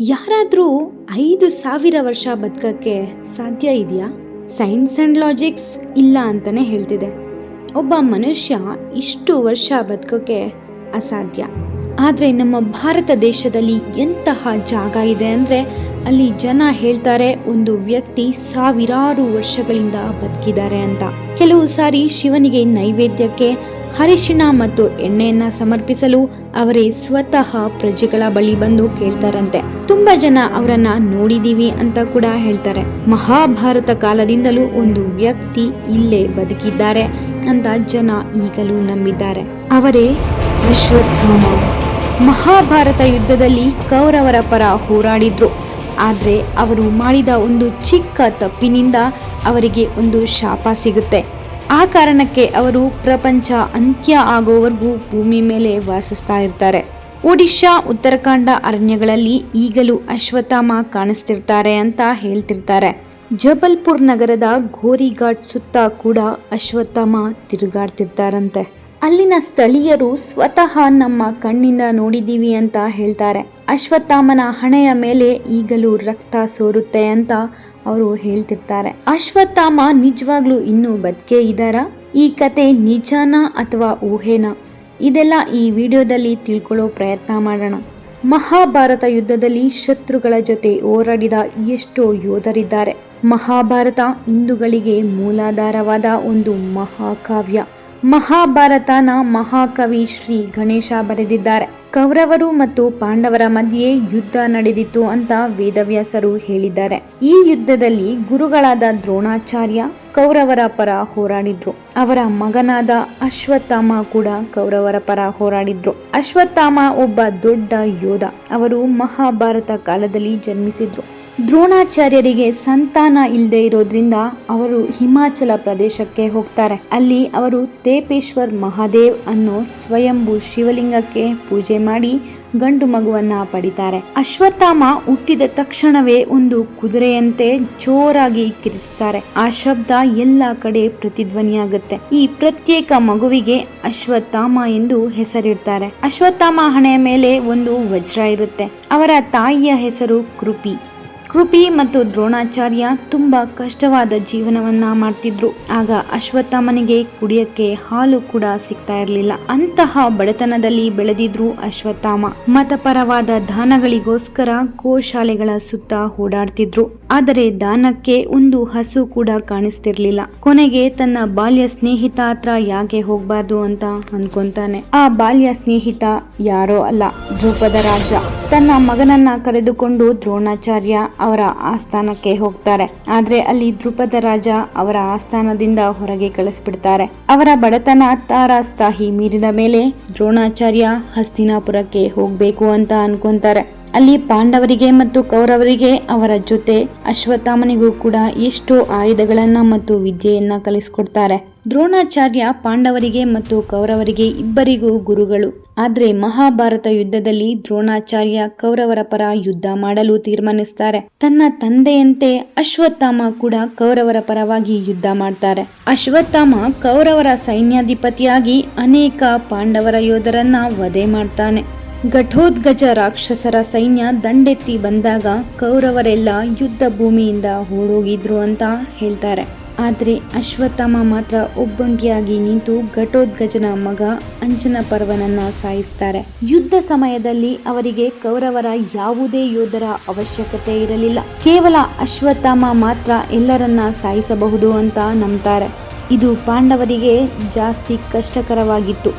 ಯಾರಾದರೂ ಐದು ಸಾವಿರ ವರ್ಷ ಬದುಕಕ್ಕೆ ಸಾಧ್ಯ ಇದೆಯಾ? ಸೈನ್ಸ್ ಆ್ಯಂಡ್ ಲಾಜಿಕ್ಸ್ ಇಲ್ಲ ಅಂತಲೇ ಹೇಳ್ತಿದೆ. ಒಬ್ಬ ಮನುಷ್ಯ ಇಷ್ಟು ವರ್ಷ ಬದುಕೋಕ್ಕೆ ಅಸಾಧ್ಯ. ಆದರೆ ನಮ್ಮ ಭಾರತ ದೇಶದಲ್ಲಿ ಎಂತಹ ಜಾಗ ಇದೆ ಅಂದರೆ ಅಲ್ಲಿ ಜನ ಹೇಳ್ತಾರೆ ಒಂದು ವ್ಯಕ್ತಿ ಸಾವಿರಾರು ವರ್ಷಗಳಿಂದ ಬದುಕಿದ್ದಾರೆ ಅಂತ. ಕೆಲವು ಸಾರಿ ಶಿವನಿಗೆ ನೈವೇದ್ಯಕ್ಕೆ ಹರಿಶಿಣ ಮತ್ತು ಎಣ್ಣೆಯನ್ನ ಸಮರ್ಪಿಸಲು ಅವರೇ ಸ್ವತಃ ಪ್ರಜೆಗಳ ಬಳಿ ಬಂದು ಕೇಳ್ತಾರಂತೆ. ತುಂಬಾ ಜನ ಅವರನ್ನ ನೋಡಿದೀವಿ ಅಂತ ಕೂಡ ಹೇಳ್ತಾರೆ. ಮಹಾಭಾರತ ಕಾಲದಿಂದಲೂ ಒಂದು ವ್ಯಕ್ತಿ ಇಲ್ಲೇ ಬದುಕಿದ್ದಾರೆ ಅಂತ ಜನ ಈಗಲೂ ನಂಬಿದ್ದಾರೆ. ಅವರೇ ಅಶ್ವತ್ಥಾಮ ಮಹಾಭಾರತ ಯುದ್ಧದಲ್ಲಿ ಕೌರವರ ಪರ ಹೋರಾಡಿದ್ರು. ಆದರೆ ಅವರು ಮಾಡಿದ ಒಂದು ಚಿಕ್ಕ ತಪ್ಪಿನಿಂದ ಅವರಿಗೆ ಒಂದು ಶಾಪ ಸಿಗುತ್ತೆ. ಆ ಕಾರಣಕ್ಕೆ ಅವರು ಪ್ರಪಂಚ ಅಂತ್ಯ ಆಗೋವರೆಗೂ ಭೂಮಿ ಮೇಲೆ ವಾಸಿಸ್ತಾ ಇರ್ತಾರೆ. ಒಡಿಶಾ, ಉತ್ತರಾಖಂಡ ಅರಣ್ಯಗಳಲ್ಲಿ ಈಗಲೂ ಅಶ್ವತ್ಥಾಮ ಕಾಣಿಸ್ತಿರ್ತಾರೆ ಅಂತ ಹೇಳ್ತಿರ್ತಾರೆ. ಜಬಲ್ಪುರ್ ನಗರದ ಘೋರಿಘಾಟ್ ಸುತ್ತ ಕೂಡ ಅಶ್ವತ್ಥಾಮ ತಿರುಗಾಡ್ತಿರ್ತಾರಂತೆ. ಅಲ್ಲಿನ ಸ್ಥಳೀಯರು ಸ್ವತಃ ನಮ್ಮ ಕಣ್ಣಿಂದ ನೋಡಿದ್ದೀವಿ ಅಂತ ಹೇಳ್ತಾರೆ. ಅಶ್ವತ್ಥಾಮನ ಹಣೆಯ ಮೇಲೆ ಈಗಲೂ ರಕ್ತ ಸೋರುತ್ತೆ ಅಂತ ಅವರು ಹೇಳ್ತಿರ್ತಾರೆ. ಅಶ್ವತ್ಥಾಮ ನಿಜವಾಗ್ಲೂ ಇನ್ನೂ ಬದುಕೇ ಇದ್ದಾರಾ? ಈ ಕತೆ ನಿಜಾನ ಅಥವಾ ಊಹೆನಾ? ಇದೆಲ್ಲ ಈ ವಿಡಿಯೋದಲ್ಲಿ ತಿಳ್ಕೊಳ್ಳೋ ಪ್ರಯತ್ನ ಮಾಡೋಣ. ಮಹಾಭಾರತ ಯುದ್ಧದಲ್ಲಿ ಶತ್ರುಗಳ ಜೊತೆ ಹೋರಾಡಿದ ಎಷ್ಟೋ ಯೋಧರಿದ್ದಾರೆ. ಮಹಾಭಾರತ ಹಿಂದೂಗಳಿಗೆ ಮೂಲಾಧಾರವಾದ ಒಂದು ಮಹಾಕಾವ್ಯ. ಮಹಾಭಾರತನ ಮಹಾಕವಿ ಶ್ರೀ ಗಣೇಶ ಬರೆದಿದ್ದಾರೆ. ಕೌರವರು ಮತ್ತು ಪಾಂಡವರ ಮಧ್ಯೆ ಯುದ್ಧ ನಡೆದಿತ್ತು ಅಂತ ವೇದವ್ಯಾಸರು ಹೇಳಿದ್ದಾರೆ. ಈ ಯುದ್ಧದಲ್ಲಿ ಗುರುಗಳಾದ ದ್ರೋಣಾಚಾರ್ಯ ಕೌರವರ ಪರ ಹೋರಾಡಿದ್ರು. ಅವರ ಮಗನಾದ ಅಶ್ವತ್ಥಾಮ ಕೂಡ ಕೌರವರ ಪರ ಹೋರಾಡಿದ್ರು. ಅಶ್ವತ್ಥಾಮ ಒಬ್ಬ ದೊಡ್ಡ ಯೋಧ. ಅವರು ಮಹಾಭಾರತ ಕಾಲದಲ್ಲಿ ಜನ್ಮಿಸಿದ್ರು. ದ್ರೋಣಾಚಾರ್ಯರಿಗೆ ಸಂತಾನ ಇಲ್ಲದೆ ಇರೋದ್ರಿಂದ ಅವರು ಹಿಮಾಚಲ ಪ್ರದೇಶಕ್ಕೆ ಹೋಗ್ತಾರೆ. ಅಲ್ಲಿ ಅವರು ತೇಪೇಶ್ವರ್ ಮಹಾದೇವ್ ಅನ್ನೋ ಸ್ವಯಂಭೂ ಶಿವಲಿಂಗಕ್ಕೆ ಪೂಜೆ ಮಾಡಿ ಗಂಡು ಮಗುವನ್ನ ಪಡಿತಾರೆ. ಅಶ್ವತ್ಥಾಮ ಹುಟ್ಟಿದ ತಕ್ಷಣವೇ ಒಂದು ಕುದುರೆಯಂತೆ ಜೋರಾಗಿ ಕಿರಿಸ್ತಾರೆ. ಆ ಶಬ್ದ ಎಲ್ಲ ಕಡೆ ಪ್ರತಿಧ್ವನಿಯಾಗುತ್ತೆ. ಈ ಪ್ರತ್ಯೇಕ ಮಗುವಿಗೆ ಅಶ್ವತ್ಥಾಮ ಎಂದು ಹೆಸರಿಡ್ತಾರೆ. ಅಶ್ವತ್ಥಾಮ ಹಣೆಯ ಮೇಲೆ ಒಂದು ವಜ್ರ ಇರುತ್ತೆ. ಅವರ ತಾಯಿಯ ಹೆಸರು ಕೃಪಿ. ಕೃಪಿ ಮತ್ತು ದ್ರೋಣಾಚಾರ್ಯ ತುಂಬ ಕಷ್ಟವಾದ ಜೀವನವನ್ನ ಮಾಡ್ತಿದ್ರು. ಆಗ ಅಶ್ವತ್ಥಾಮನಿಗೆ ಕುಡಿಯಕ್ಕೆ ಹಾಲು ಕೂಡ ಸಿಗ್ತಾ ಇರಲಿಲ್ಲ. ಅಂತಹ ಬಡತನದಲ್ಲಿ ಬೆಳೆದಿದ್ರು ಅಶ್ವತ್ಥಾಮ. ಮತಪರವಾದ ದಾನಗಳಿಗೋಸ್ಕರ ಗೋಶಾಲೆಗಳ ಸುತ್ತ ಓಡಾಡ್ತಿದ್ರು. ಆದರೆ ದಾನಕ್ಕೆ ಒಂದು ಹಸು ಕೂಡ ಕಾಣಿಸ್ತಿರ್ಲಿಲ್ಲ. ಕೊನೆಗೆ ತನ್ನ ಬಾಲ್ಯ ಸ್ನೇಹಿತ ಹತ್ರ ಯಾಕೆ ಹೋಗ್ಬಾರ್ದು ಅಂತ ಅನ್ಕೊಂತಾನೆ. ಆ ಬಾಲ್ಯ ಸ್ನೇಹಿತ ಯಾರೋ ಅಲ್ಲ ಧ್ರುಪದ ರಾಜ. ತನ್ನ ಮಗನನ್ನ ಕರೆದುಕೊಂಡು ದ್ರೋಣಾಚಾರ್ಯ ಅವರ ಆಸ್ಥಾನಕ್ಕೆ ಹೋಗ್ತಾರೆ. ಆದ್ರೆ ಅಲ್ಲಿ ದ್ರುಪದ ರಾಜ ಅವರ ಆಸ್ಥಾನದಿಂದ ಹೊರಗೆ ಕಳಿಸ್ಬಿಡ್ತಾರೆ. ಅವರ ಬಡತನ ತಾರಾಸ್ತಾಹಿ ಮೀರಿದ ಮೇಲೆ ದ್ರೋಣಾಚಾರ್ಯ ಹಸ್ತಿನಾಪುರಕ್ಕೆ ಹೋಗ್ಬೇಕು ಅಂತ ಅನ್ಕೊಂತಾರೆ. ಅಲ್ಲಿ ಪಾಂಡವರಿಗೆ ಮತ್ತು ಕೌರವರಿಗೆ ಅವರ ಜೊತೆ ಅಶ್ವತ್ಥಾಮನಿಗೂ ಕೂಡ ಎಷ್ಟೋ ಆಯುಧಗಳನ್ನ ಮತ್ತು ವಿದ್ಯೆಯನ್ನ ಕಲಿಸ್ಕೊಡ್ತಾರೆ. ದ್ರೋಣಾಚಾರ್ಯ ಪಾಂಡವರಿಗೆ ಮತ್ತು ಕೌರವರಿಗೆ ಇಬ್ಬರಿಗೂ ಗುರುಗಳು. ಆದರೆ ಮಹಾಭಾರತ ಯುದ್ಧದಲ್ಲಿ ದ್ರೋಣಾಚಾರ್ಯ ಕೌರವರ ಪರ ಯುದ್ಧ ಮಾಡಲು ತೀರ್ಮಾನಿಸ್ತಾರೆ. ತನ್ನ ತಂದೆಯಂತೆ ಅಶ್ವತ್ಥಾಮ ಕೂಡ ಕೌರವರ ಪರವಾಗಿ ಯುದ್ಧ ಮಾಡ್ತಾರೆ. ಅಶ್ವತ್ಥಾಮ ಕೌರವರ ಸೈನ್ಯಾಧಿಪತಿಯಾಗಿ ಅನೇಕ ಪಾಂಡವರ ಯೋಧರನ್ನ ವಧೆ ಮಾಡ್ತಾನೆ. ಘಟೋದ್ಗಜ ರಾಕ್ಷಸರ ಸೈನ್ಯ ದಂಡೆತ್ತಿ ಬಂದಾಗ ಕೌರವರೆಲ್ಲ ಯುದ್ಧ ಭೂಮಿಯಿಂದ ಓಡೋಗಿದ್ರು ಅಂತ ಹೇಳ್ತಾರೆ. ಆದರೆ ಅಶ್ವತ್ಥಾಮ ಮಾತ್ರ ಒಬ್ಬಂಗಿಯಾಗಿ ನಿಂತು ಘಟೋದ್ಗಜನ ಮಗ ಅಂಜನ ಪರ್ವನನ್ನ ಸಾಯಿಸ್ತಾರೆ. ಯುದ್ಧ ಸಮಯದಲ್ಲಿ ಅವರಿಗೆ ಕೌರವರ ಯಾವುದೇ ಯೋಧರ ಅವಶ್ಯಕತೆ ಇರಲಿಲ್ಲ. ಕೇವಲ ಅಶ್ವತ್ಥಾಮ ಮಾತ್ರ ಎಲ್ಲರನ್ನ ಸಾಯಿಸಬಹುದು ಅಂತ ನಂಬ್ತಾರೆ. ಇದು ಪಾಂಡವರಿಗೆ ಜಾಸ್ತಿ ಕಷ್ಟಕರವಾಗಿತ್ತು.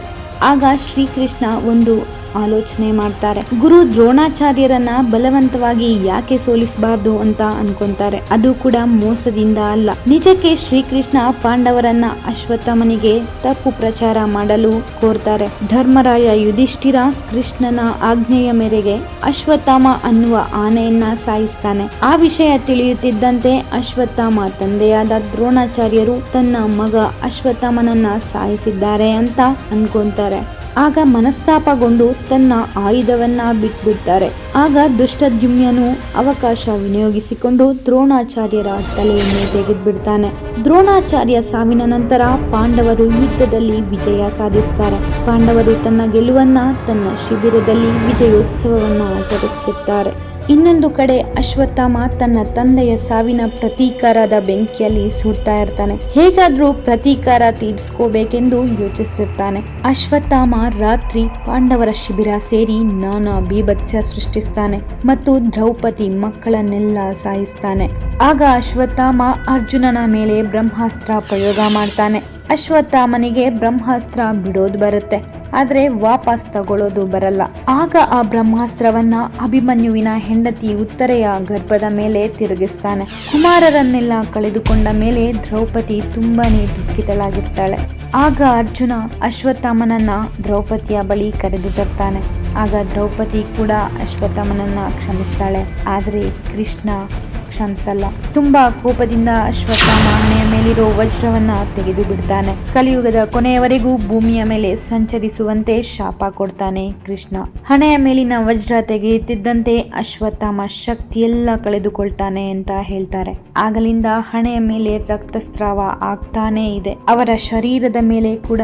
ಆಗ ಶ್ರೀಕೃಷ್ಣ ಒಂದು ಆಲೋಚನೆ ಮಾಡ್ತಾರೆ. ಗುರು ದ್ರೋಣಾಚಾರ್ಯರನ್ನ ಬಲವಂತವಾಗಿ ಯಾಕೆ ಸೋಲಿಸಬಾರ್ದು ಅಂತ ಅನ್ಕೊಂತಾರೆ. ಅದು ಕೂಡ ಮೋಸದಿಂದ ಅಲ್ಲ. ನಿಜಕ್ಕೆ ಶ್ರೀಕೃಷ್ಣ ಪಾಂಡವರನ್ನ ಅಶ್ವತ್ಥಮನಿಗೆ ತಪ್ಪು ಪ್ರಚಾರ ಮಾಡಲು ಕೋರ್ತಾರೆ. ಧರ್ಮರಾಯ ಯುಧಿಷ್ಠಿರ ಕೃಷ್ಣನ ಆಜ್ಞೆಯ ಮೇರೆಗೆ ಅಶ್ವತ್ಥಾಮ ಅನ್ನುವ ಆನೆಯನ್ನ ಸಾಯಿಸ್ತಾನೆ. ಆ ವಿಷಯ ತಿಳಿಯುತ್ತಿದ್ದಂತೆ ಅಶ್ವತ್ಥಾಮ ತಂದೆಯಾದ ದ್ರೋಣಾಚಾರ್ಯರು ತನ್ನ ಮಗ ಅಶ್ವತ್ಥಾಮನನ್ನ ಸಾಯಿಸಿದ್ದಾರೆ ಅಂತ ಅನ್ಕೊಂತಾರೆ. ಆಗ ಮನಸ್ತಾಪಗೊಂಡು ತನ್ನ ಆಯುಧವನ್ನ ಬಿಟ್ಬಿಡ್ತಾರೆ. ಆಗ ದುಷ್ಟದ್ಯುಮ್ಯನು ಅವಕಾಶ ವಿನಿಯೋಗಿಸಿಕೊಂಡು ದ್ರೋಣಾಚಾರ್ಯರ ತಲೆಯನ್ನು ತೆಗೆದ್ಬಿಡ್ತಾನೆ. ದ್ರೋಣಾಚಾರ್ಯ ಸಾವಿನ ನಂತರ ಪಾಂಡವರು ಯುದ್ಧದಲ್ಲಿ ವಿಜಯ ಸಾಧಿಸ್ತಾರೆ. ಪಾಂಡವರು ತನ್ನ ಗೆಲುವನ್ನ ತನ್ನ ಶಿಬಿರದಲ್ಲಿ ವಿಜಯೋತ್ಸವವನ್ನ ಆಚರಿಸುತ್ತಿದ್ದಾರೆ ಇನ್ನೊಂದು ಕಡೆ ಅಶ್ವತ್ಥಾಮ ತನ್ನ ತಂದೆಯ ಸಾವಿನ ಪ್ರತೀಕಾರದ ಬೆಂಕಿಯಲ್ಲಿ ಸುಡ್ತಾ ಇರ್ತಾನೆ. ಹೇಗಾದ್ರೂ ಪ್ರತೀಕಾರ ತೀರಿಸ್ಕೋಬೇಕೆಂದು ಯೋಚಿಸಿರ್ತಾನೆ ಅಶ್ವತ್ಥಾಮ ರಾತ್ರಿ ಪಾಂಡವರ ಶಿಬಿರ ಸೇರಿ ನಾನಾ ಬೀಭತ್ಸ ಸೃಷ್ಟಿಸ್ತಾನೆ ಮತ್ತು ದ್ರೌಪದಿ ಮಕ್ಕಳನ್ನೆಲ್ಲ ಸಾಯಿಸ್ತಾನೆ. ಆಗ ಅಶ್ವತ್ಥಾಮ ಅರ್ಜುನನ ಮೇಲೆ ಬ್ರಹ್ಮಾಸ್ತ್ರ ಪ್ರಯೋಗ ಮಾಡ್ತಾನೆ. ಅಶ್ವತ್ಥಾಮನಿಗೆ ಬ್ರಹ್ಮಾಸ್ತ್ರ ಬಿಡೋದು ಬರುತ್ತೆ. ಆದ್ರೆ ವಾಪಸ್ ತಗೊಳ್ಳೋದು ಬರಲ್ಲ. ಆಗ ಆ ಬ್ರಹ್ಮಾಸ್ತ್ರವನ್ನ ಅಭಿಮನ್ಯುವಿನ ಹೆಂಡತಿ ಉತ್ತರೆಯ ಗರ್ಭದ ಮೇಲೆ ತಿರುಗಿಸ್ತಾನೆ. ಕುಮಾರರನ್ನೆಲ್ಲ ಕಳೆದುಕೊಂಡ ಮೇಲೆ ದ್ರೌಪದಿ ತುಂಬಾನೇ ದುಃಖಿತಳಾಗಿರ್ತಾಳೆ. ಆಗ ಅರ್ಜುನ ಅಶ್ವತ್ಥಾಮನನ್ನ ದ್ರೌಪದಿಯ ಬಳಿ ಕರೆದು ತರ್ತಾನೆ. ಆಗ ದ್ರೌಪದಿ ಕೂಡ ಅಶ್ವತ್ಥಾಮನನ್ನ ಕ್ಷಮಿಸ್ತಾಳೆ. ಆದರೆ ಕೃಷ್ಣ ಕ್ಷಮಿಸಲ್ಲ. ತುಂಬಾ ಕೋಪದಿಂದ ಅಶ್ವತ್ಥಾಮ ಮನೆಯ ಮೇಲಿರೋ ವಜ್ರವನ್ನ ತೆಗೆದು ಬಿಡ್ತಾನೆ ಕಲಿಯುಗದ ಕೊನೆಯವರೆಗೂ ಭೂಮಿಯ ಮೇಲೆ ಸಂಚರಿಸುವಂತೆ ಶಾಪ ಕೊಡ್ತಾನೆ ಕೃಷ್ಣ. ಹಣೆಯ ಮೇಲಿನ ವಜ್ರ ತೆಗೆಯುತ್ತಿದ್ದಂತೆ ಅಶ್ವತ್ಥಾಮ ಶಕ್ತಿಯೆಲ್ಲ ಕಳೆದುಕೊಳ್ತಾನೆ ಅಂತ ಹೇಳ್ತಾರೆ. ಆಗಲಿಂದ ಹಣೆಯ ಮೇಲೆ ರಕ್ತಸ್ರಾವ ಆಗ್ತಾನೇ ಇದೆ. ಅವರ ಶರೀರದ ಮೇಲೆ ಕೂಡ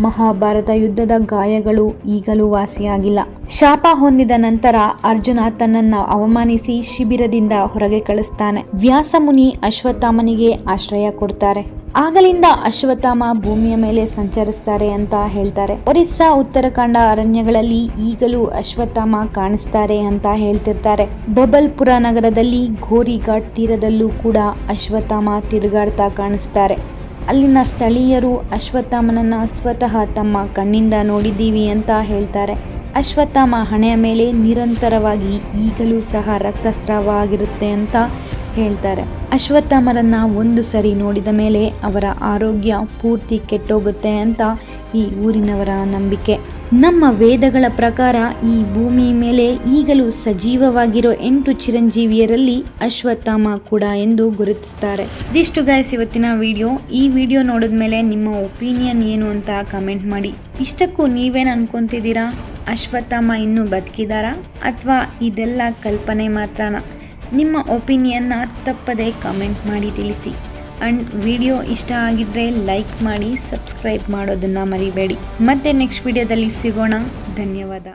ಮಹಾಭಾರತ ಯುದ್ಧದ ಗಾಯಗಳು ಈಗಲೂ ವಾಸಿಯಾಗಿಲ್ಲ. ಶಾಪ ಹೊಂದಿದ ನಂತರ ಅರ್ಜುನ ತನ್ನನ್ನು ಅವಮಾನಿಸಿ ಶಿಬಿರದಿಂದ ಹೊರಗೆ ಕಳಿಸ್ತಾನೆ. ವ್ಯಾಸಮುನಿ ಅಶ್ವತ್ಥಾಮನಿಗೆ ಆಶ್ರಯ ಕೊಡ್ತಾರೆ. ಆಗಲಿಂದ ಅಶ್ವತ್ಥಾಮ ಭೂಮಿಯ ಮೇಲೆ ಸಂಚರಿಸ್ತಾರೆ ಅಂತ ಹೇಳ್ತಾರೆ. ಒರಿಸ್ಸಾ, ಉತ್ತರಾಖಂಡ ಅರಣ್ಯಗಳಲ್ಲಿ ಈಗಲೂ ಅಶ್ವತ್ಥಾಮ ಕಾಣಿಸ್ತಾರೆ ಅಂತ ಹೇಳ್ತಿರ್ತಾರೆ. ಬಬಲ್ಪುರ ನಗರದಲ್ಲಿ ಘೋರಿಘಾಟ್ ತೀರದಲ್ಲೂ ಕೂಡ ಅಶ್ವತ್ಥಾಮ ತಿರುಗಾಡ್ತಾ ಕಾಣಿಸ್ತಾರೆ. ಅಲ್ಲಿನ ಸ್ಥಳೀಯರು ಅಶ್ವತ್ಥಾಮನನ್ನ ಸ್ವತಃ ತಮ್ಮ ಕಣ್ಣಿಂದ ನೋಡಿದ್ದೀವಿ ಅಂತ ಹೇಳ್ತಾರೆ. ಅಶ್ವತ್ಥಾಮ ಹಣೆಯ ಮೇಲೆ ನಿರಂತರವಾಗಿ ಈಗಲೂ ಸಹ ರಕ್ತಸ್ರಾವ ಆಗಿರುತ್ತೆ ಅಂತ ಹೇಳ್ತಾರೆ. ಅಶ್ವತ್ಥಾಮರನ್ನು ಒಂದು ಸರಿ ನೋಡಿದ ಮೇಲೆ ಅವರ ಆರೋಗ್ಯ ಪೂರ್ತಿ ಕೆಟ್ಟೋಗುತ್ತೆ ಅಂತ ಈ ಊರಿನವರ ನಂಬಿಕೆ. ನಮ್ಮ ವೇದಗಳ ಪ್ರಕಾರ ಈ ಭೂಮಿ ಮೇಲೆ ಈಗಲೂ ಸಜೀವವಾಗಿರೋ ಎಂಟು ಚಿರಂಜೀವಿಯರಲ್ಲಿ ಅಶ್ವತ್ಥಾಮ ಕೂಡ ಎಂದು ಗುರುತಿಸ್ತಾರೆ. ಇದಿಷ್ಟು ಗಾಯಸ್ ಇವತ್ತಿನ ವಿಡಿಯೋ ಈ ವಿಡಿಯೋ ನೋಡಿದ ಮೇಲೆ ನಿಮ್ಮ ಒಪಿನಿಯನ್ ಏನು ಅಂತ ಕಮೆಂಟ್ ಮಾಡಿ. ಇಷ್ಟಕ್ಕೂ ನೀವೇನು ಅನ್ಕೊಂತಿದ್ದೀರಾ? ಅಶ್ವತ್ಥಾಮ ಇನ್ನೂ ಬದುಕಿದಾರಾ? ಅಥವಾ ಇದೆಲ್ಲ ಕಲ್ಪನೆ ಮಾತ್ರನಾ? ನಿಮ್ಮ ಒಪಿನಿಯನ್ನ ತಪ್ಪದೆ ಕಮೆಂಟ್ ಮಾಡಿ ತಿಳಿಸಿ. ಅಂಡ್ ವಿಡಿಯೋ ಇಷ್ಟ ಆಗಿದ್ರೆ ಲೈಕ್ ಮಾಡಿ ಸಬ್ಸ್ಕ್ರೈಬ್ ಮಾಡೋದನ್ನ ಮರಿಬೇಡಿ. ಮತ್ತೆ ನೆಕ್ಸ್ಟ್ ವಿಡಿಯೋದಲ್ಲಿ ಸಿಗೋಣ. ಧನ್ಯವಾದ.